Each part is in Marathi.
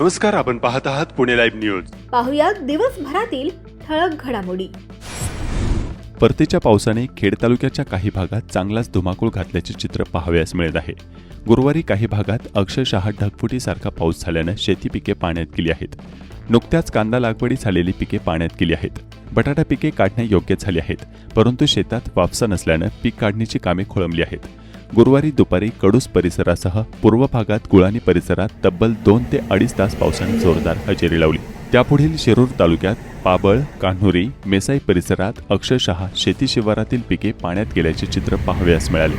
नमस्कार आपण पाहत आहात पुणे लाईव्ह न्यूज. पाहुयात दिवसभरातील ठळक घडामोडी. परतीच्या पावसाने खेड तालुक्याच्या काही भागात चांगलाच धुमाकूळ घातल्याचे चित्र पाहावयास मिळत आहे. गुरुवारी काही भागात अक्षरशः ढगफुटीसारखा पाऊस झाल्यानं शेती पिके पाण्यात गेली आहेत. नुकत्याच कांदा लागवडी झालेली पिके पाण्यात गेली आहेत. बटाटा पिके काढणे योग्य झाली आहेत परंतु शेतात वापसा नसल्यानं पीक काढणीची कामे खोळंबली आहेत. गुरुवारी दुपारी कडूस परिसरासह पूर्व भागात गुळाणी परिसरात तब्बल दोन ते अडीच तास पावसाने जोरदार हजेरी लावली. त्यापुढील शिरूर तालुक्यात पाबळ कान्हुरी मेसाई परिसरात अक्षरशः शेती शिवारातील पिके पाण्यात गेल्याचे चित्र पाहावयास मिळाले.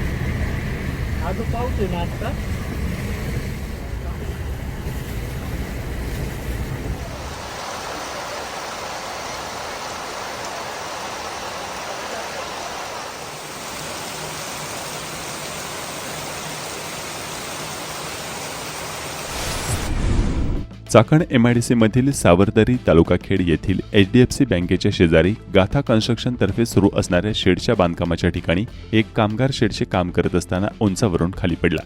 चाकण एमआयडीसी मधील सावरदरी तालुका खेड येथील एचडीएफसी बँकेच्या शेजारी गाथा कन्स्ट्रक्शन तर्फे सुरू असणाऱ्या शेडच्या बांधकामाच्या ठिकाणी एक कामगार शेडचे काम करत असताना उंचावरून खाली पडला.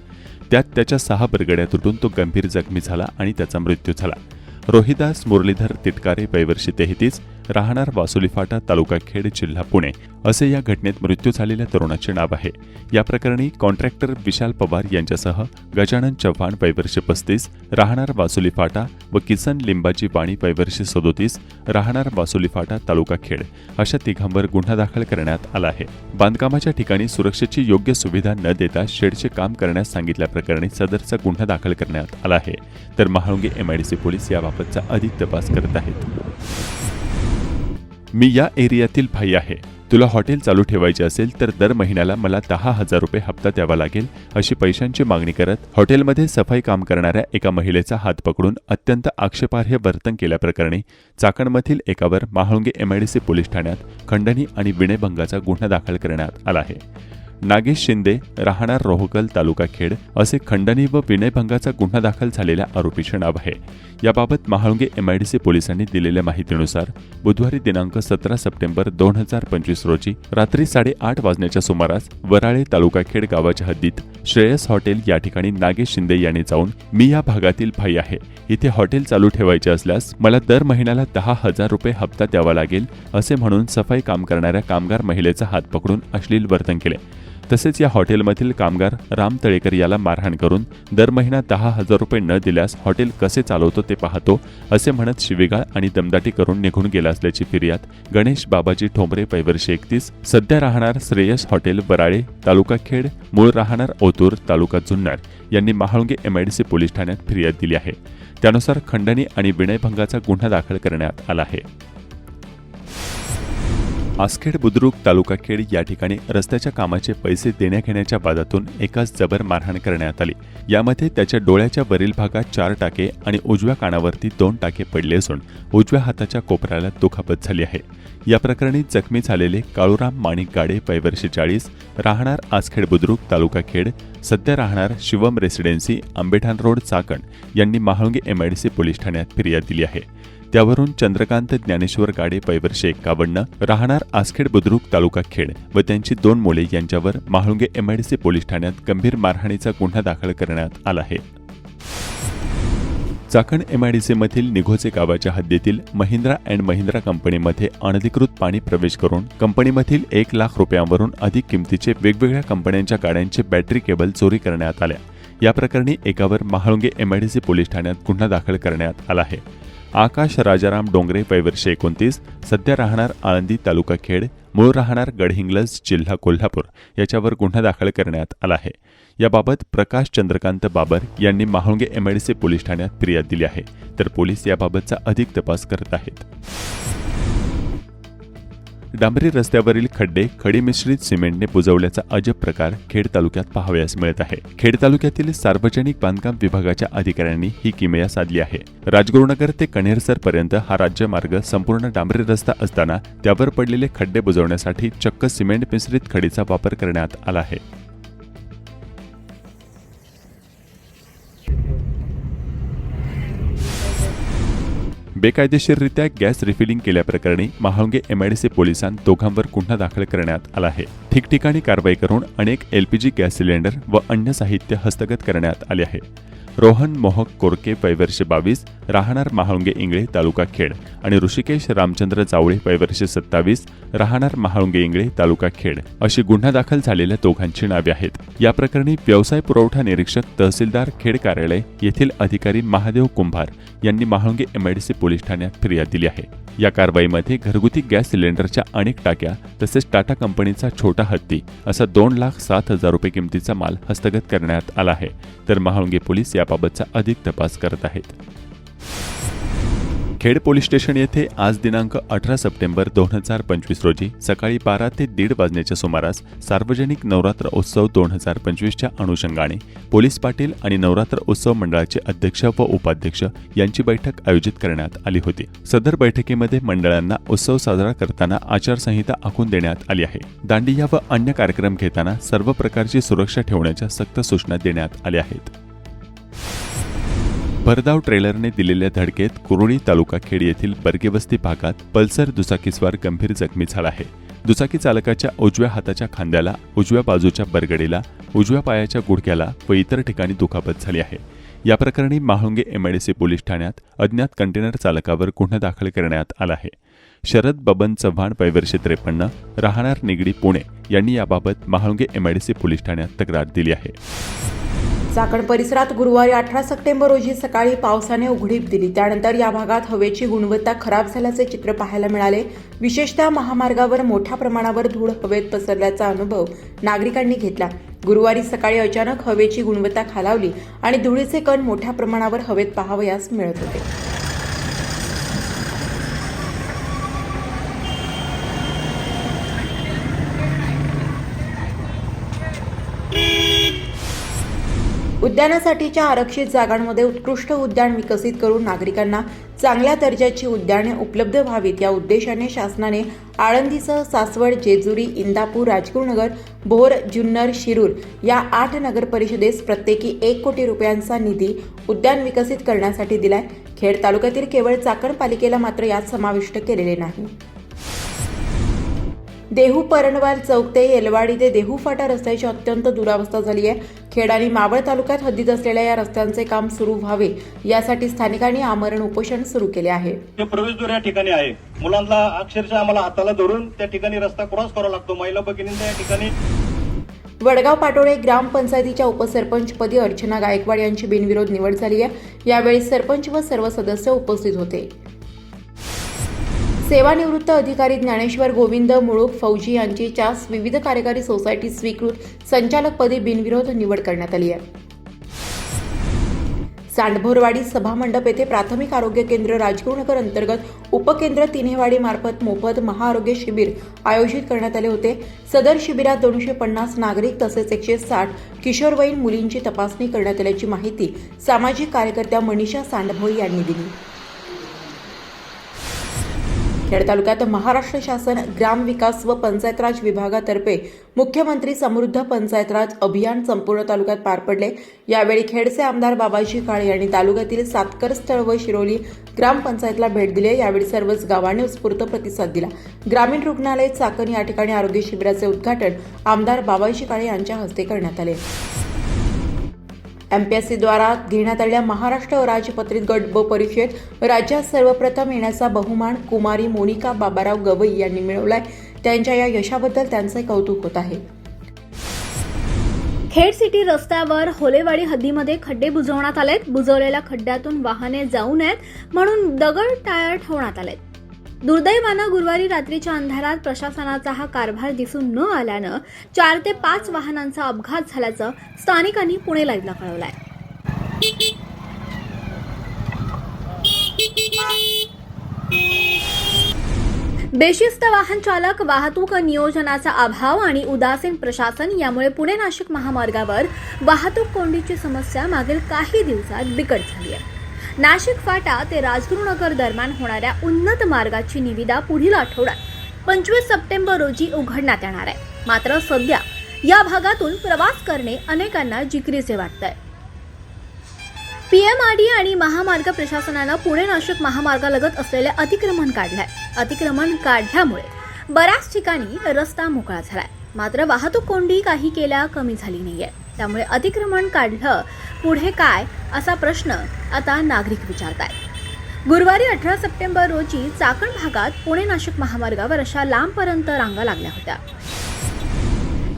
त्यात त्याच्या सहा बरगड्या तुटून तो गंभीर जखमी झाला आणि त्याचा मृत्यू झाला. रोहिदास मुरलीधर तिटकारे वैवर्षी तेहतीस राहणार वासुली फाटा तालुका खेड जिल्हा पुणे. असे या घटनेत मृत्यू झालेल्या तरुणाचे नाव आहे. या प्रकरणी कॉन्ट्रॅक्टर विशाल पवार यांच्यासह गजानन चव्हाण वैवर्षी पस्तीस राहणार वासुली फाटा व किसन लिंबाची वाणी वैवर्षी सदोतीस राहणार वासुली फाटा तालुका खेड अशा तिघांवर गुन्हा दाखल करण्यात आला आहे. बांधकामाच्या ठिकाणी सुरक्षेची योग्य सुविधा न देता शेडचे काम करण्यास सांगितल्याप्रकरणी सदरचा गुन्हा दाखल करण्यात आला आहे. तर महाळुंगे एमआयडीसी पोलीस याबाबतचा अधिक तपास करत आहेत. मी या एरियातील भाई आहे. तुला हॉटेल चालू ठेवायचे असेल तर दर महिन्याला मला दहा हजार रुपये हप्ता द्यावा लागेल अशी पैशांची मागणी करत हॉटेलमध्ये सफाई काम करणाऱ्या एका महिलेचा हात पकडून अत्यंत आक्षेपार्ह वर्तन केल्याप्रकरणी चाकणमधील एकावर महाळुंगे एमआयडीसी पोलीस ठाण्यात खंडणी आणि विनयभंगाचा गुन्हा दाखल करण्यात आला आहे. नागेश शिंदे राहणार रोहकल तालुका खेड असे खंडणी व विनयभंगाचा गुन्हा दाखल झालेल्या आरोपीचे नाव आहे. याबाबत महाळुंगे एमआयडीसी पोलिसांनी दिलेल्या माहितीनुसार बुधवारी दिनांक सतरा सप्टेंबर दोन हजार पंचवीस रोजी रात्री साडेआठ वाजण्याच्या सुमारास वराळे तालुका खेड गावाच्या हद्दीत श्रेयस हॉटेल या ठिकाणी नागेश शिंदे यांनी जाऊन मी या भागातील भाई आहे. इथे हॉटेल चालू ठेवायचे असल्यास मला दर महिन्याला दहा हजार रुपये हप्ता द्यावा लागेल असे म्हणून सफाई काम करणाऱ्या कामगार महिलेचा हात पकडून अश्लील वर्तन केले. तसेच या हॉटेलमधील कामगार राम तळेकर याला मारहाण करून दर महिना दहा हजार रुपये न दिल्यास हॉटेल कसे चालवतो ते पाहतो असे म्हणत शिवीगाळ आणि दमदाटी करून निघून गेला असल्याची फिर्याद गणेश बाबाजी ठोंबरे पैवर्षी एकतीस सध्या राहणार श्रेयस हॉटेल बराळे तालुका खेड मूळ राहणार ओतूर तालुका जुन्नर यांनी महाळुंगे एमआयडीसी पोलीस ठाण्यात फिर्याद दिली आहे. त्यानुसार खंडणी आणि विनयभंगाचा गुन्हा दाखल करण्यात आला आहे. आसखेड बुद्रुक तालुका खेड या ठिकाणी रस्त्याच्या कामाचे पैसे देण्याघेण्याच्या वादातून एकाच जबर मारहाण करण्यात आली. यामध्ये त्याच्या डोळ्याच्या वरील भागात चार टाके आणि उजव्या कानावरती दोन टाके पडले असून उजव्या हाताच्या कोपऱ्याला दुखापत झाली आहे. या प्रकरणी जखमी झालेले काळूराम माणिक गाडे वयवर्षी चाळीस राहणार आसखेड बुद्रुक तालुका खेड सध्या राहणार शिवम रेसिडेन्सी आंबेठाण रोड चाकण यांनी महाळुंगे एमआयडीसी पोलीस ठाण्यात फिर्याद दिली आहे. त्यावरून चंद्रकांत ज्ञानेश्वर गाडे पैवर्षे एक्कावन्न राहणार आसखेड बुद्रुक तालुका खेड व त्यांची दोन मुले यांच्यावर महाळुंगे एमआयडीसी पोलीस ठाण्यात गंभीर मारहाणीचा गुन्हा दाखल करण्यात आला आहे. चाकण एमआयडीसीमधील निघोचे गावाच्या हद्दीतील महिंद्रा अँड महिंद्रा कंपनीमध्ये अनधिकृत पाणी प्रवेश करून कंपनीमधील एक लाख रुपयांवरून अधिक किमतीचे वेगवेगळ्या कंपन्यांच्या गाड्यांचे बॅटरी केबल चोरी करण्यात आल्या. या प्रकरणी एकावर महाळुंगे एमआयडीसी पोलीस ठाण्यात गुन्हा दाखल करण्यात आला आहे. आकाश राजाराम डोंगरे वयवर्षे एकोणतीस सध्या राहणार आळंदी तालुका खेड मूळ राहणार गडहिंग्लज जिल्हा कोल्हापूर याच्यावर गुन्हा दाखल करण्यात आला आहे. याबाबत प्रकाश चंद्रकांत बाबर यांनी माहुंगे एमआयडीसी पोलीस ठाण्यात फिर्याद दिली आहे तर पोलीस याबाबतचा अधिक तपास करत आहेत. डांबरी रस्त्यावरील खड्डे खडी मिश्रित सिमेंटने बुजवल्याचा अजब प्रकार खेड तालुक्यात पाहावयास मिळत आहे. खेड तालुक्यातील सार्वजनिक बांधकाम विभागाच्या अधिकाऱ्यांनी ही किमया साधली आहे. राजगुरुनगर ते कणेरसर पर्यंत हा राज्यमार्ग संपूर्ण डांबरी रस्ता असताना त्यावर पडलेले खड्डे बुजवण्यासाठी चक्क सिमेंट मिश्रित खडीचा वापर करण्यात आला आहे. बेकायदेशीररित्या गॅस रिफिलिंग केल्याप्रकरणी महाळुंगे एमआयडीसी पोलिसांत दोघांवर गुन्हा दाखल करण्यात आला आहे. ठिकठिकाणी कारवाई करून अनेक एलपीजी गॅस सिलेंडर व अन्य साहित्य हस्तगत करण्यात आले आहे. रोहन मोहक कोरके पैवर्षे बावीस राहणार महाळुंगे इंगळे तालुका खेड आणि ऋषिकेश रामचंद्र जावळे पैवर्षे सत्तावीस राहणार महाळुंगे इंगळे तालुका खेड अशी गुन्हा दाखल झालेल्या दोघांची नावे आहेत. या प्रकरणी व्यवसाय पुरवठा निरीक्षक तहसीलदार खेड कार्यालय येथील अधिकारी महादेव कुंभार यांनी महाळुंगे एमआयडीसी पोलीस ठाण्यात फिर्याद दिली आहे. या कारवाईमध्ये घरगुती गॅस सिलेंडरच्या अनेक टाक्या तसेच टाटा कंपनीचा छोटा हत्ती असा दोन लाख सात हजार रुपये किमतीचा माल हस्तगत करण्यात आला आहे. तर महाळुंगे पोलीस याबाबतचा अधिक तपास करत आहेत. खेड पोलीस स्टेशन येथे आज दिनांक अठरा सप्टेंबर दोन हजार पंचवीस रोजी सकाळी बारा ते दीड वाजण्याच्या सुमारास सार्वजनिक नवरात्र उत्सव दोन हजार पंचवीसच्या अनुषंगाने पोलीस पाटील आणि नवरात्र उत्सव मंडळाचे अध्यक्ष व उपाध्यक्ष यांची बैठक आयोजित करण्यात आली होती. सदर बैठकीमध्ये मंडळांना उत्सव साजरा करताना आचारसंहिता आखून देण्यात आली आहे. दांडिया व अन्य कार्यक्रम घेताना सर्व प्रकारची सुरक्षा ठेवण्याच्या सक्त सूचना देण्यात आल्या आहेत. भरधाव ट्रेलरने दिलेल्या धडकेत कुरुणी तालुका खेड येथील बर्गेवस्ती भागात पल्सर दुचाकीस्वार गंभीर जखमी झाला आहे. दुचाकी चालकाच्या उजव्या हाताच्या खांद्याला उजव्या बाजूच्या बरगडीला उजव्या पायाच्या गुडघ्याला व इतर ठिकाणी दुखापत झाली आहे. या प्रकरणी महाळुंगे एमआयडीसी पोलीस ठाण्यात अज्ञात कंटेनर चालकावर गुन्हा दाखल करण्यात आला आहे. शरद बबन चव्हाण वैवर्षे त्रेपन्न राहणार निगडी पुणे यांनी याबाबत महाळुंगे एमआयडीसी पोलीस ठाण्यात तक्रार दिली आहे. चाकण परिसरात गुरुवारी अठरा सप्टेंबर रोजी सकाळी पावसाने उघडीप दिली. त्यानंतर या भागात हवेची गुणवत्ता खराब झाल्याचे चित्र पाहायला मिळाले. विशेषतः महामार्गावर मोठ्या प्रमाणावर धूळ हवेत पसरल्याचा अनुभव नागरिकांनी घेतला. गुरुवारी सकाळी अचानक हवेची गुणवत्ता खालावली आणि धुळीचे कण मोठ्या प्रमाणावर हवेत पाहावयास मिळत होते. उद्यानासाठीच्या आरक्षित जागांमध्ये उत्कृष्ट उद्यान विकसित करून नागरिकांना चांगल्या दर्जाची उद्याने उपलब्ध व्हावीत. या उद्देशाने शासनाने आळंदीसह सासवड जेजुरी इंदापूर राजगुरुनगर भोर जुन्नर शिरूर या आठ नगर परिषदेस प्रत्येकी एक कोटी रुपयांचा निधी उद्यान विकसित करण्यासाठी दिलाय. खेड तालुक्यातील केवळ चाकण पालिकेला मात्र यात समाविष्ट केलेले नाही. देहू परणवाल चौक ते येलवाडी ते देहू फाटा रस्त्याची अत्यंत दुरावस्था झाली आहे. खेड आणि मावळ तालुक्यात हद्दीत असलेल्या या रस्त्यांचे काम सुरू व्हावे यासाठी स्थानिकांनी आमरण उपोषण सुरू केले आहे. प्रवेशद्वार या ठिकाणी आहे. मुलांना अक्षरशः आम्हाला हाताला धरून त्या ठिकाणी रस्ता क्रॉस करावा लागतो. महिला भगिनींचा या ठिकाणी वडगाव पाटोळे ग्रामपंचायतीच्या उपसरपंचपदी अर्चना गायकवाड यांची बिनविरोध निवड झाली आहे. यावेळी सरपंच व सर्व सदस्य उपस्थित होते. सेवानिवृत्त अधिकारी ज्ञानेश्वर गोविंद मुळूक फौजी यांची चास विविध कार्यकारी सोसायटी स्वीकृत संचालकपदी बिनविरोध निवड करण्यात आली आहे. सांडभोरवाडी सभामंडप येथे प्राथमिक आरोग्य केंद्र राजगुरुनगर अंतर्गत उपकेंद्र तिन्हेवाडी मार्फत मोफत महाआरोग्य शिबिर आयोजित करण्यात आले होते. सदर शिबिरात दोनशे पन्नास नागरिक तसेच एकशे साठ किशोरवयीन मुलींची तपासणी करण्यात आल्याची माहिती सामाजिक कार्यकर्त्या मनीषा सांडभोई यांनी दिली. खेड तालुक्यात महाराष्ट्र शासन ग्राम विकास व पंचायत राज विभागातर्फे मुख्यमंत्री समृद्ध पंचायत राज अभियान संपूर्ण तालुक्यात पार पडले. यावेळी खेडचे आमदार बाबाजी काळे यांनी तालुक्यातील सातकर स्थळ व शिरोली ग्रामपंचायतला भेट दिली. यावेळी सर्वच गावांनी उत्स्फूर्त प्रतिसाद दिला. ग्रामीण रुग्णालय चाकण या ठिकाणी आरोग्य शिबिराचे उद्घाटन आमदार बाबाजी काळे यांच्या हस्ते करण्यात आले. एमपीएससी द्वारा घेण्यात आलेल्या महाराष्ट्र राजपत्रित गट ब परीक्षेत राज्यात सर्वप्रथम येण्याचा बहुमान कुमारी मोनिका बाबाराव गवई यांनी मिळवलाय. त्यांच्या या यशाबद्दल त्यांचे कौतुक होत आहे. खेड सिटी रस्त्यावर होलेवाडी हद्दीमध्ये खड्डे बुजवण्यात आलेत. बुजवलेल्या खड्ड्यातून वाहने जाऊ नयेत म्हणून दगड टायर ठेवण्यात आलेत. दुर्दैवानं गुरुवारी रात्रीच्या अंधारात प्रशासनाचा हा कारभार दिसून न आल्यानं चार ते पाच वाहनांचा अपघात झाल्याचं स्थानिकांनी पुणे लाईव्हला कळवलंय. बेशिस्त वाहन चालक वाहतूक नियोजनाचा अभाव आणि उदासीन प्रशासन यामुळे पुणे नाशिक महामार्गावर वाहतूक कोंडीची समस्या मागील काही दिवसात बिकट झाली आहे. नाशिक फाटा ते राजगुरुनगर दरम्यान होणाऱ्या उन्नत मार्गाची निविदा पुढील आठवड्यात पंचवीस सप्टेंबर रोजी उघडण्यात येणार आहे. मात्र सध्या या भागातून प्रवास करणे अनेकांना जिकरीचे वाटतंय. पीएमआरडी आणि महामार्ग प्रशासनानं पुणे नाशिक महामार्गालगत असलेले अतिक्रमण काढलंय. अतिक्रमण काढल्यामुळे बऱ्याच ठिकाणी रस्ता मोकळा झालाय. मात्र वाहतूक कोंडी काही केल्या कमी झाली नाहीये. त्यामुळे अतिक्रमण काढलं पुढे काय असा प्रश्न आता नागरिक विचारत आहेत गुरुवारी अठरा सप्टेंबर रोजी चाकण भागात पुणे नाशिक महामार्गावर अशा लांबपर्यंत रांगा लागल्या होत्या.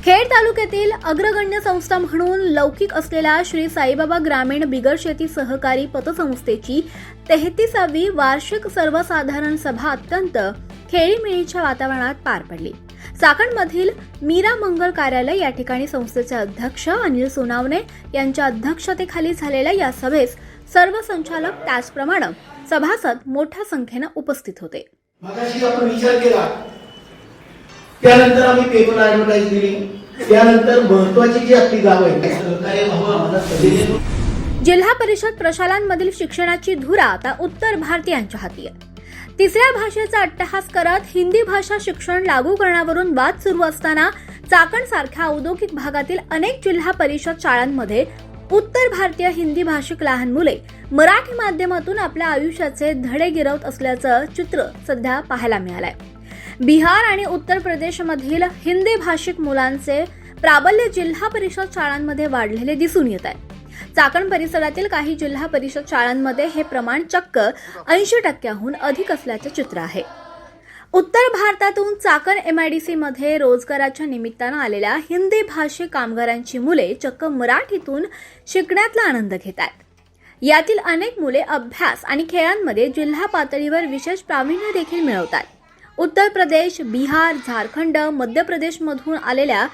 खेड तालुक्यातील अग्रगण्य संस्था म्हणून लौकिक असलेल्या श्री साईबाबा ग्रामीण बिगर शेती सहकारी पतसंस्थेची तेहतीसावी वार्षिक सर्वसाधारण सभा अत्यंत खेळीमेळीच्या वातावरणात पार पडली. चाकणमधील मीरा मंगल कार्यालय या ठिकाणी संस्थेचे अध्यक्ष अनिल सोनावणे यांच्या अध्यक्षतेखाली झालेल्या या सभेस सर्व संचालक त्याचप्रमाणे सभासद मोठ्या संख्येनं उपस्थित होते. मगाशी आपण विचार केला त्यानंतर आम्ही पेपर ऍडव्हर्टाईज दिली त्यानंतर महत्वाची जी आपली गाव आहे जिल्हा परिषद प्रशालांमधील शिक्षणाची धुरा आता उत्तर भारतीयांच्या हाती आहे. तिसऱ्या भाषेचा अट्टहास करत हिंदी भाषा शिक्षण लागू करण्यावरून वाद सुरू असताना चाकण सारख्या औद्योगिक भागातील अनेक जिल्हा परिषद शाळांमध्ये उत्तर भारतीय हिंदी भाषिक लहान मुले मराठी माध्यमातून आपल्या आयुष्याचे धडे गिरवत असल्याचं चित्र सध्या पाहायला मिळालंय. बिहार आणि उत्तर प्रदेशमधील हिंदी भाषिक मुलांचे प्राबल्य जिल्हा परिषद शाळांमध्ये वाढलेले दिसून येत आहे. चाकण परिसरातील काही जिल्हा परिषद शाळांमध्ये हे प्रमाण चक्क ऐंशी टक्क्याहून अधिक असल्याचे चित्र आहे. उत्तर भारतातून चाकण एमआयडीसी मध्ये रोजगाराच्या निमित्तानं आलेल्या हिंदी भाषिक कामगारांची मुले चक्क मराठीतून शिकण्यातला आनंद घेत आहेत यातील अनेक मुले अभ्यास आणि खेळांमध्ये जिल्हा पातळीवर विशेष प्रावीण्य देखील मिळवतात उत्तर प्रदेश बिहार झारखंड मध्य प्रदेशमधून आलेल्या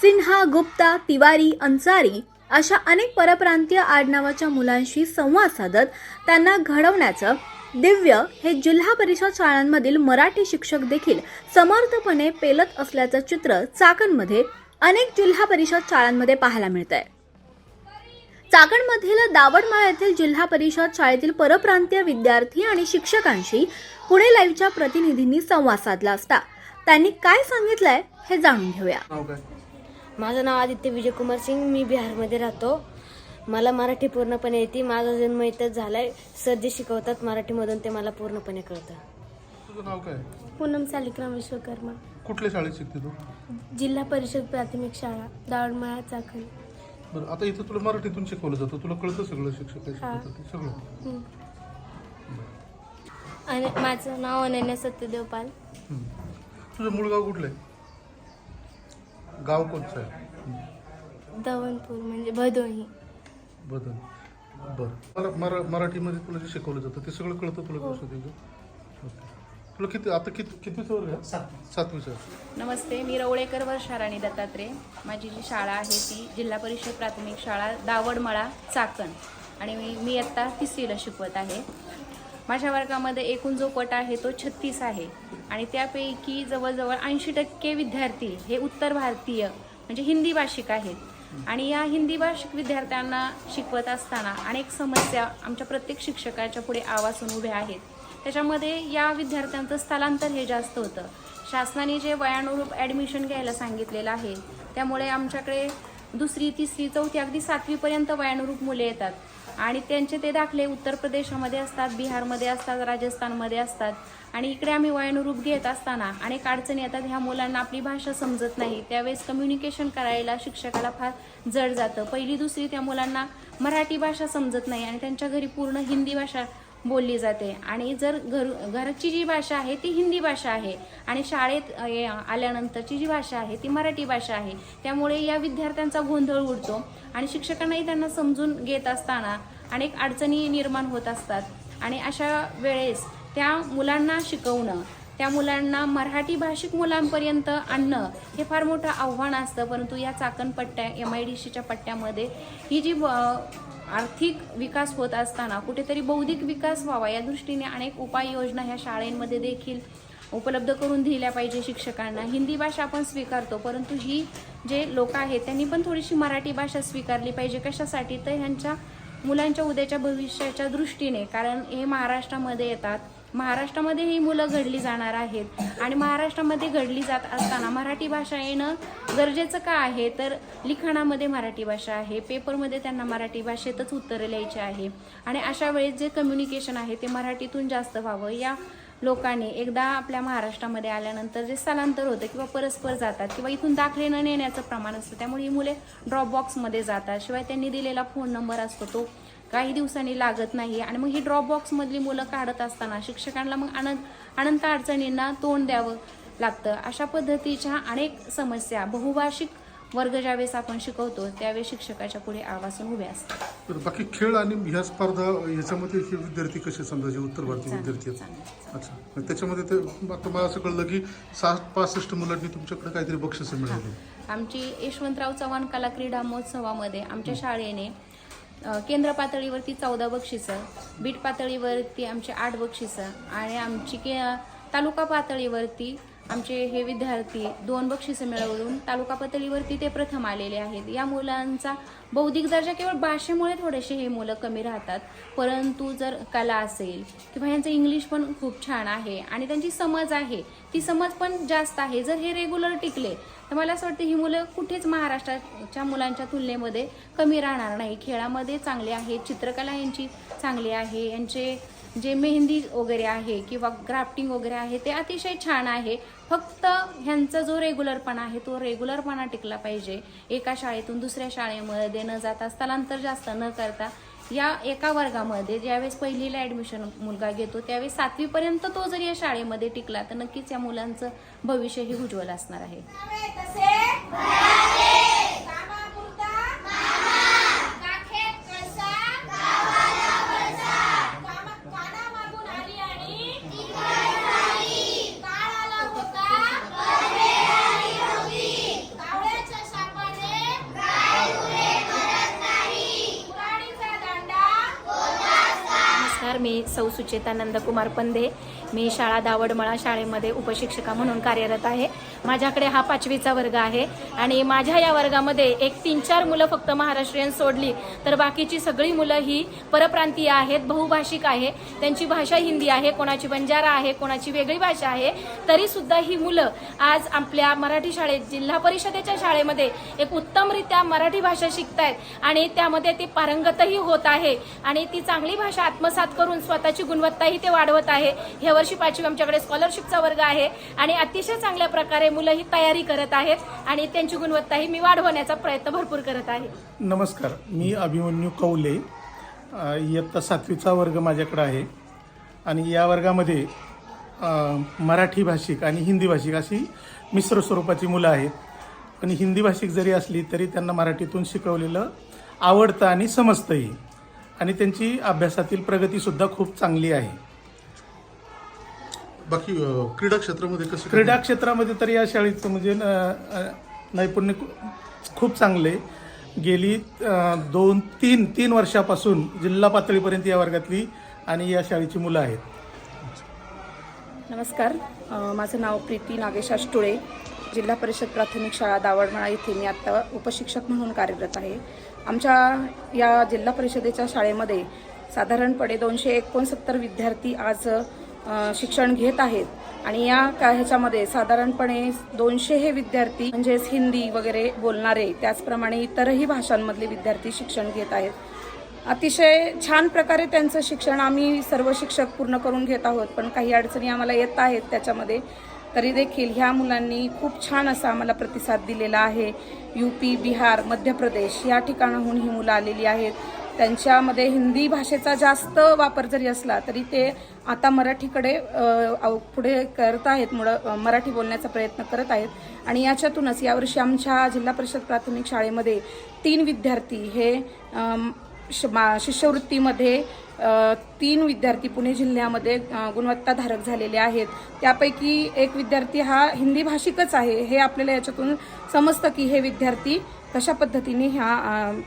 सिन्हा गुप्ता तिवारी अन्सारी अशा अनेक परप्रांतीय आडनावाच्या मुलांशी संवाद साधत त्यांना घडवण्याचं दिव्य हे जिल्हा परिषद शाळांमधील मराठी शिक्षक देखील समर्थपणे पेलत असल्याचं चित्र चाकणमध्ये अनेक जिल्हा परिषद शाळांमध्ये पाहायला मिळतंय. चाकणमधील दावडमाळा येथील जिल्हा परिषद शाळेतील परप्रांतीय विद्यार्थी आणि शिक्षकांशी पुणे लाईव्हच्या प्रतिनिधींनी संवाद साधला असता. त्यांनी काय सांगितलंय हे जाणून घेऊया. माझं नाव आदित्य विजयकुमार सिंग मी बिहारमध्ये राहतो. मला मराठी पूर्णपणे येते. माझा जन्म इथंच झालाय. सर जे शिकवतात मराठीमधून ते मला पूर्णपणे कळतं. तुझं नाव काय? पूनम सालिग्राम विश्वकर्मा कुठल्या शाळेत शिकते तू? जिल्हा परिषद प्राथमिक शाळा दावडमळा चाकण. बरं आता इथं तुला मराठीतून शिकवलं जातं. तुला कळतं सगळं शिक्षक काय हा. शिकवतात ते सगळं? हं. आणि माझं नाव अनन्या सत्यदेव पाल. तुझं मूळ गाव कुठलं आहे? गाव कोणचं आहे? दवणपूर म्हणजे भदोही. बदल बरं. मला मरा मराठीमध्ये तुला जे शिकवलं जातं ते सगळं कळतं तुला कसं तिथं ओके. तुला किती आता किती किती वर्ग आहे सातवीचं आहे. नमस्ते मी रवळेकर वर्षा राणी दत्तात्रय. माझी जी शाळा आहे ती जिल्हा परिषद प्राथमिक शाळा दावडमळा चाकण. आणि मी मी इयत्ता तिसरीला शिकवत आहे. माझ्या वर्गामध्ये एकूण जो पट आहे तो छत्तीस आहे. आणि त्यापैकी जवळजवळ ऐंशी टक्के विद्यार्थी हे उत्तर भारतीय म्हणजे हिंदी भाषिक आहेत. आणि या हिंदी भाषिक विद्यार्थ्यांना शिकवत असताना अनेक समस्या आमच्या प्रत्येक शिक्षकाच्या पुढे आवासून उभ्या आहेत. त्याच्यामध्ये या विद्यार्थ्यांचं स्थलांतर हे जास्त होतं. शासनाने जे वयानुरूप ॲडमिशन घ्यायला सांगितलेलं आहे त्यामुळे आमच्याकडे दुसरी तिसरी चौथी अगदी सातवीपर्यंत वयानुरूप मुले येतात. आणि त्यांचे ते दाखले उत्तर प्रदेशामध्ये असतात बिहारमध्ये असतात राजस्थानमध्ये असतात. आणि इकडे आम्ही वयानुरूप घेत असताना अनेक अडचणी येतात. ह्या मुलांना आपली भाषा समजत नाही. त्यावेळेस कम्युनिकेशन करायला शिक्षकाला फार जड जातं. पहिली दुसरी त्या मुलांना मराठी भाषा समजत नाही आणि त्यांच्या घरी पूर्ण हिंदी भाषा बोलली जाते. आणि जर घर घरची जी भाषा आहे ती हिंदी भाषा आहे. आणि शाळेत ये- आल्यानंतरची जी भाषा आहे ती मराठी भाषा आहे. त्यामुळे या विद्यार्थ्यांचा गोंधळ उडतो. आणि शिक्षकांनाही त्यांना समजून घेत असताना अनेक अडचणी निर्माण होत असतात. आणि अशा वेळेस त्या मुलांना शिकवणं त्या मुलांना मराठी भाषिक मुलांपर्यंत आणणं हे फार मोठं आव्हान असतं. परंतु या चाकणपट्ट्या एम आय डी सीच्या पट्ट्यामध्ये ही जी आर्थिक विकास होत असताना कुठेतरी बौद्धिक विकास व्हावा या दृष्टीने अनेक उपाययोजना ह्या शाळेंमध्ये देखील उपलब्ध करून दिल्या पाहिजे शिक्षकांना. हिंदी भाषा आपण स्वीकारतो परंतु ही जे लोक आहेत त्यांनी पण थोडीशी मराठी भाषा स्वीकारली पाहिजे कशासाठी? तर ह्यांच्या मुलांच्या उद्याच्या भविष्याच्या दृष्टीने. कारण हे महाराष्ट्रामध्ये येतात महाराष्ट्रामध्ये ही मुलं घडली जाणार आहेत. आणि महाराष्ट्रामध्ये घडली जात असताना मराठी भाषा येणं गरजेचं का आहे? तर लिखाणामध्ये मराठी भाषा आहे. पेपरमध्ये त्यांना मराठी भाषेतच उत्तरं लिहायची आहे. आणि अशा वेळेस जे कम्युनिकेशन आहे ते मराठीतून जास्त व्हावं. या लोकांनी एकदा आपल्या महाराष्ट्रामध्ये आल्यानंतर जे स्थलांतर होतं किंवा परस्पर जातात किंवा इथून दाखले न नेण्याचं प्रमाण असतं त्यामुळे ही मुले ड्रॉप बॉक्समध्ये जातात. शिवाय त्यांनी दिलेला फोन नंबर असतो तो काही दिवसांनी लागत नाही आणि मग ही ड्रॉप बॉक्समधली मुलं काढत असताना शिक्षकांना मग अनंत अनंत अडचणींना तोंड द्यावं लागतं. अशा पद्धतीच्या अनेक समस्या बहुभाषिक वर्ग ज्यावेळेस आपण शिकवतो त्यावेळेस शिक्षकाच्या पुढे आवासून उभे असतात. तर बाकी खेळ आणि ह्या स्पर्धा ह्याच्यामध्ये हे विद्यार्थी कसे समजा जे उत्तर भारतीय विद्यार्थी आहेत. अच्छा. त्याच्यामध्ये ते आता मला असं कळलं की साठ पासष्ट मुलांनी तुमच्याकडे काहीतरी बक्षिसं मिळवली आमची यशवंतराव चव्हाण कला क्रीडा महोत्सवामध्ये आमच्या शाळेने केंद्र पातळीवरती चौदा बक्षिसं बीट पातळीवरती आमचे आठ बक्षिसं आणि आमची के तालुका पातळीवरती आमचे हे विद्यार्थी दोन बक्षिसं मिळवून तालुका पातळीवरती ते प्रथम आलेले आहेत. या मुलांचा बौद्धिक दर्जा केवळ भाषेमुळे थोडेसे हे मुलं कमी राहतात परंतु जर कला असेल किंवा यांचं इंग्लिश पण खूप छान आहे आणि त्यांची समज आहे ती समज पण जास्त आहे जर हे रेग्युलर टिकले तर मला असं वाटतं ही मुलं कुठेच महाराष्ट्राच्या मुलांच्या तुलनेमध्ये कमी राहणार नाही. खेळामध्ये चांगले आहेत चित्रकला यांची चांगली आहे यांचे जे मेहंदी वगैरे आहे किंवा ग्राफ्टिंग वगैरे आहे ते अतिशय छान आहे. फक्त ह्यांचा जो रेग्युलरपणा आहे तो रेग्युलरपणा टिकला पाहिजे. एका शाळेतून दुसऱ्या शाळेमध्ये न जाता स्थलांतर जास्त न करता या एका वर्गामध्ये ज्यावेळेस पहिलीला ॲडमिशन मुलगा घेतो त्यावेळेस सातवीपर्यंत तो जर या शाळेमध्ये टिकला तर नक्कीच या मुलांचं भविष्यही उज्ज्वल असणार आहे. सौ सुचेता नंदकुमार पंधे मी शाळा दावडमळा शाळेमध्ये उपशिक्षिका म्हणून कार्यरत आहे. माझ्याकडे हा पाचवीचा वर्ग आहे आणि माझ्या या वर्गामध्ये एक तीन चार मुलं फक्त महाराष्ट्रीयन सोडली तर बाकीची सगळी मुलं ही परप्रांतीय आहेत बहुभाषिक आहे. त्यांची भाषा हिंदी आहे कोणाची बंजारा आहे कोणाची वेगळी भाषा आहे तरी सुद्धा ही मुलं आज आपल्या मराठी शाळेत जिल्हा परिषदेच्या शाळेमध्ये एक उत्तमरित्या मराठी भाषा शिकतायत आणि त्यामध्ये ते पारंगतही होत आहे आणि ती चांगली भाषा आत्मसात करून स्वतःची गुणवत्ताही ते वाढवत आहे हे वर्षी पाचवी आमच्याकडे स्कॉलरशिपचा वर्ग आहे आणि अतिशय चांगल्या प्रकारे मुलं ही तयारी करत आहेत आणि त्यांची गुणवत्ताही मी वाढवण्याचा प्रयत्न भरपूर करत आहे. नमस्कार मी अभिमन्यू कौले. इयत्ता सातवीचा वर्ग माझ्याकडे आहे आणि या वर्गामध्ये मराठी भाषिक आणि हिंदी भाषिक अशी मिश्र स्वरूपाची मुलं आहेत. आणि हिंदी भाषिक जरी असली तरी त्यांना मराठीतून शिकवलेलं आवडतं आणि समजतंही. आणि त्यांची अभ्यासातील प्रगतीसुद्धा खूप चांगली आहे. बाकी क्रीडा क्षेत्रामध्ये कसं क्रीडा क्षेत्रामध्ये तर या शाळेचं म्हणजे नैपुण्य खूप चांगले. गेली दोन तीन तीन वर्षापासून जिल्हा पातळीपर्यंत या वर्गातली आणि या शाळेची मुलं आहेत. नमस्कार. माझं नाव प्रीती नागेश अष्टुळे जिल्हा परिषद प्राथमिक शाळा दावडमळा इथे मी आत्ता उपशिक्षक म्हणून कार्यरत आहे. आमच्या या जिल्हा परिषदेच्या शाळेमध्ये साधारणपणे दोनशे एकोणसत्तर विद्यार्थी आज शिक्षण घेत आहेत. आणि या का ह्याच्यामध्ये साधारणपणे दोनशे हे विद्यार्थी म्हणजेच हिंदी वगैरे बोलणारे त्याचप्रमाणे इतरही भाषांमधले विद्यार्थी शिक्षण घेत आहेत. अतिशय छान प्रकारे त्यांचं शिक्षण आम्ही सर्व शिक्षक पूर्ण करून घेत आहोत पण काही अडचणी आम्हाला येत आहेत त्याच्यामध्ये. तरी देखील ह्या मुलांनी खूप छान असा आम्हाला प्रतिसाद दिलेला आहे. यू पी बिहार मध्य प्रदेश या ठिकाणाहून ही मुलं आलेली आहेत. त्यांच्यामध्ये हिंदी भाषेचा जास्त वापर जरी असला तरी ते आता मराठीकडे पुढे करत आहेत मुळं मराठी बोलण्याचा प्रयत्न करत आहेत. आणि याच्यातूनच यावर्षी आमच्या जिल्हा परिषद प्राथमिक शाळेमध्ये तीन विद्यार्थी हे मा- शिष्यवृत्तीमध्ये तीन विद्यार्थी पुणे जिल्ह्यामध्ये गुणवत्ताधारक झालेले आहेत. त्यापैकी एक विद्यार्थी हा हिंदी भाषिकच आहे. हे आपल्याला याच्यातून समजतं की हे विद्यार्थी कशा पद्धतीने ह्या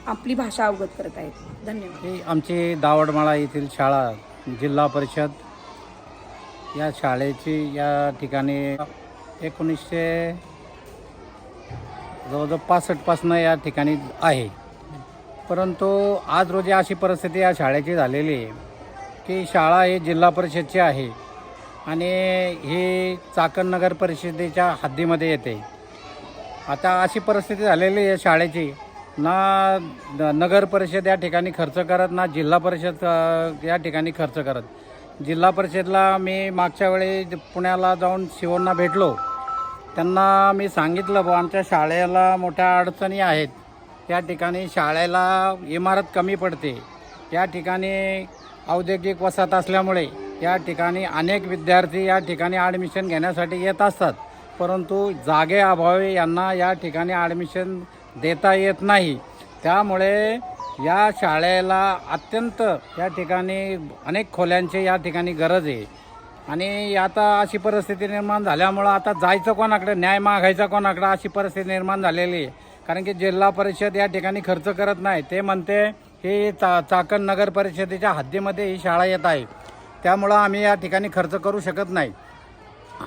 आपली भाषा अवगत करत आहेत? धन्यवाद. हे आमची दावडमाळा येथील शाळा जिल्हा परिषद या शाळेची या ठिकाणी एकोणीसशे जवळजवळ पासष्टपासनं या ठिकाणी आहे. परंतु आज रोजी अशी परिस्थिती या शाळेची झालेली आहे की शाळा ही जिल्हा परिषदची आहे आणि ही चाकण नगर परिषदेच्या हद्दीमध्ये येते. आता अशी परिस्थिती झालेली आहे शाळेची. ना नगर परिषद या ठिकाणी खर्च करत ना जिल्हा परिषद या ठिकाणी खर्च करत. जिल्हा परिषदला मी मागच्या वेळी पुण्याला जाऊन शिवांना भेटलो. त्यांना मी सांगितलं बुवा आमच्या शाळेला मोठ्या अडचणी आहेत. त्या ठिकाणी शाळेला इमारत कमी पडते. या ठिकाणी औद्योगिक वसाहत असल्यामुळे या ठिकाणी अनेक विद्यार्थी या ठिकाणी ॲडमिशन घेण्यासाठी येत असतात. परंतु जागेअभावी यांना या ठिकाणी ॲडमिशन देता येत नाही. त्यामुळे या शाळेला अत्यंत या ठिकाणी अनेक खोल्यांची या ठिकाणी गरज आहे. आणि आता अशी परिस्थिती निर्माण झाल्यामुळं आता जायचं कोणाकडे न्याय मागायचा कोणाकडे अशी परिस्थिती निर्माण झालेली आहे. कारण की जिल्हा परिषद या ठिकाणी खर्च करत नाही. ते म्हणते की चा चाकण नगर परिषदेच्या हद्दीमध्ये ही शाळा येत आहे. त्यामुळं आम्ही या ठिकाणी खर्च करू शकत नाही.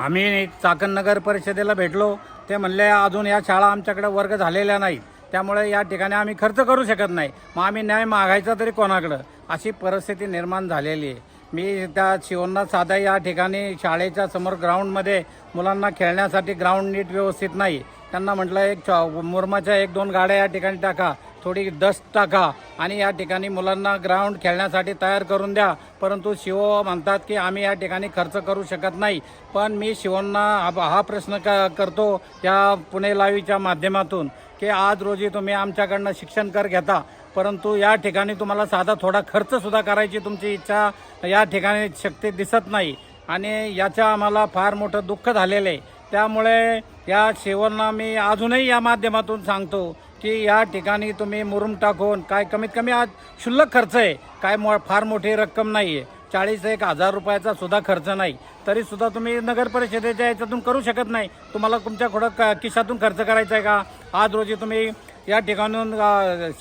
आम्ही चाकण नगर परिषदेला भेटलो. ते म्हणले अजून या शाळा आमच्याकडे वर्ग झालेल्या नाही त्यामुळे या ठिकाणी आम्ही खर्च करू शकत नाही. मग आम्ही न्याय मागायचा तरी कोणाकडं? अशी परिस्थिती निर्माण झालेली आहे. मी त्या शिवण्णा साधा या ठिकाणी शाळेच्या समोर ग्राउंडमध्ये मुलांना खेळण्यासाठी ग्राउंड नीट व्यवस्थित नाही. त्यांना म्हटलं एक मुरमाच्या एक दोन गाड्या या ठिकाणी टाका. थोडी डस्ट टाका आणि या ठिकाणी मुलांना ग्राउंड खेळण्यासाठी तयार करून द्या. परंतु शिव म्हणतात की आम्ही या ठिकाणी खर्च करू शकत नाही. पण मी शिवांना हा प्रश्न क करतो या पुणे लाईव्हच्या माध्यमातून की आज रोजी तुम्ही आमच्याकडनं शिक्षण कर घेता. परंतु या ठिकाणी तुम्हाला साधा थोडा खर्चसुद्धा करायची तुमची इच्छा या ठिकाणी शक्ती दिसत नाही. आणि याचं आम्हाला फार मोठं दुःख झालेलं आहे. त्यामुळे या शिवांना मी अजूनही या माध्यमातून सांगतो की या ठिकाणी तुम्ही मुरुम टाकून काय कमीत कमी आज शुल्लक खर्च आहे. काय मो फार मोठी रक्कम नाही आहे चाळीस एक हजार रुपयाचा सुद्धा खर्च नाही. तरी सुद्धा तुम्ही नगर परिषदेच्या याच्यातून करू शकत नाही. तुम्हाला तुमच्या थोडं क किशातून खर्च करायचा आहे का? आज रोजी तुम्ही या ठिकाणून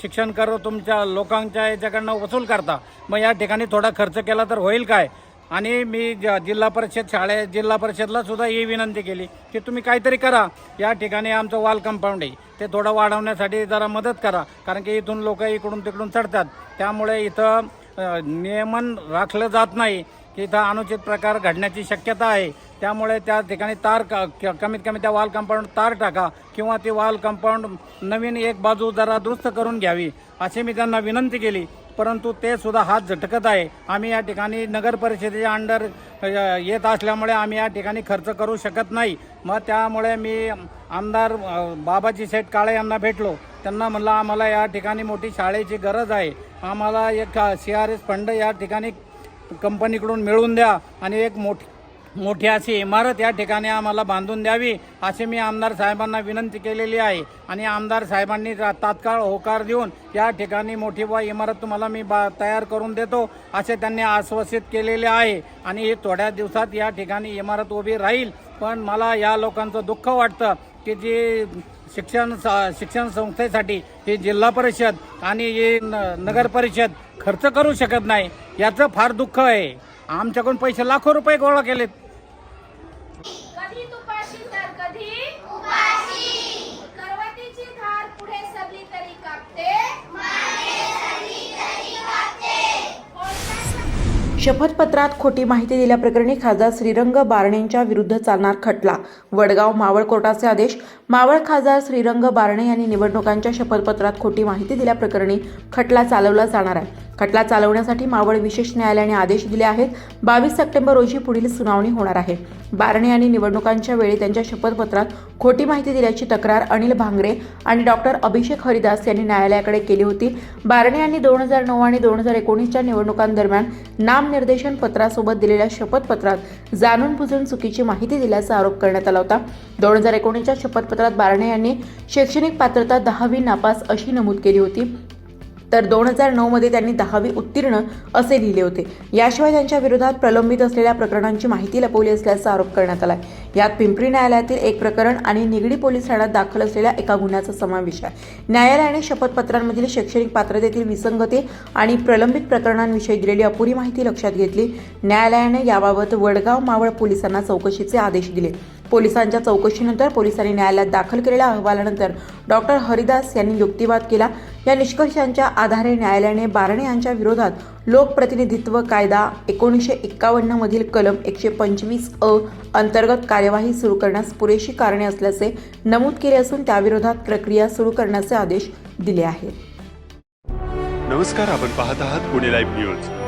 शिक्षण कर तुमच्या लोकांच्या याच्याकडनं वसूल करता. मग या ठिकाणी थोडा खर्च केला तर होईल काय? आणि मी ज जिल्हा परिषद शाळे जिल्हा परिषदला सुद्धा ही विनंती केली की तुम्ही काहीतरी करा. या ठिकाणी आमचं वॉल कंपाऊंड आहे. ते थोडं वाढवण्यासाठी जरा मदत करा. कारण की इथून लोक इकडून तिकडून चढतात. त्यामुळे इथं नियमन राखलं जात नाही की इथं अनुचित प्रकार घडण्याची शक्यता आहे. त्यामुळे त्या ठिकाणी तार क- कमीत कमी त्या वॉल कंपाऊंड तार टाका किंवा ती वॉल कंपाऊंड नवीन एक बाजू जरा दुरुस्त करून घ्यावी अशी मी त्यांना विनंती केली. परंतु ते सुद्धा हात झटकत आहे. आम्ही या ठिकाणी नगर परिषदेच्या अंडर येत असल्यामुळे आम्ही या ठिकाणी खर्च करू शकत नाही. मग त्यामुळे मी आमदार बाबाजी शेठ काळे यांना भेटलो. त्यांना म्हणलं आम्हाला या ठिकाणी मोठी शाळेची गरज आहे. आम्हाला एक सी आर एस फंड या ठिकाणी कंपनीकडून मिळवून द्या आणि एक मोठी मोठी अशी इमारत या ठिकाणी आम्हाला बांधून द्यावी अशी मी आमदार साहेबांना विनंती केलेली आहे. आणि आमदार साहेबांनी तात्काळ होकार देऊन या ठिकाणी मोठी व इमारत तुम्हाला मी बा तयार करून देतो असे त्यांनी आश्वासित केलेले आहे. आणि हे थोड्या दिवसात या ठिकाणी इमारत उभी राहील. पण मला या लोकांचं दुःख वाटतं की जी शिक्षण शिक्षण संस्थेसाठी ही जिल्हा परिषद आणि ही न- नगर परिषद खर्च करू शकत नाही याचं फार दुःख आहे. आमच्याकडून पैसे लाखो रुपये गोळा केलेत. शपथपत्रात खोटी माहिती दिल्याप्रकरणी खासदार श्रीरंग बारणेंच्या विरुद्ध चालणार खटला. वडगाव मावळ कोर्टाचे आदेश मावळ खासदार श्रीरंग बारणे यांनी निवडणुकांच्या शपथपत्रात खोटी माहिती दिल्याप्रकरणी खटला चालवला जाणार आहे. खटला चालवण्यासाठी मावळ विशेष न्यायालयाने आदेश दिले आहेत. बावीस सप्टेंबर रोजी पुढील सुनावणी होणार आहे. बारणे यांनी निवडणुकांच्या वेळी त्यांच्या शपथपत्रात खोटी माहिती दिल्याची तक्रार अनिल भांगरे आणि डॉक्टर अभिषेक हरिदास यांनी न्यायालयाकडे केली होती. बारणे यांनी दोन हजार नऊ आणि दोन हजार एकोणीसच्या निवडणुकांदरम्यान नामनिर्देशन पत्रासोबत दिलेल्या शपथपत्रात जाणून बुजून चुकीची माहिती दिल्याचा आरोप करण्यात आला होता. दोन हजार एकोणीसच्या शपथपत्र पत्रात बारणे यांनी शैक्षणिक पात्रता दहावी नापास अशी नमूद केली होती. तर दोन हजार नऊमध्ये त्यांनी दहावी उत्तीर्ण असे लिहिले होते. याशिवाय त्यांच्या विरोधात प्रलंबित असलेल्या प्रकरणांची माहिती लपवली असल्याचा आरोप करण्यात आला यात पिंपरी न्यायालयातील एक प्रकरण आणि निगडी पोलीस ठाण्यात दाखल असलेल्या एका गुन्ह्याचा समावेश आहे. न्यायालयाने शपथपत्रांमधील शैक्षणिक पात्रतेतील विसंगती आणि प्रलंबित प्रकरणांविषयी दिलेली अपुरी माहिती लक्षात घेतली. न्यायालयाने याबाबत वडगाव मावळ पोलिसांना चौकशीचे आदेश दिले. पोलिसांच्या चौकशीनंतर पोलिसांनी न्यायालयात दाखल केलेल्या अहवालानंतर डॉक्टर हरिदास यांनी युक्तिवाद केला. या निष्कर्षांच्या आधारे न्यायालयाने बारणे यांच्या विरोधात लोकप्रतिनिधित्व कायदा एकोणीसशे एक्कावन्न मधील कलम एकशे पंचवीस अ अंतर्गत कार्यवाही सुरू करण्यास पुरेशी कारणे असल्याचे नमूद केले असून त्याविरोधात प्रक्रिया सुरू करण्याचे आदेश दिले आहेत. नमस्कार आपण पाहत आहात पुणे लाईव्ह न्यूज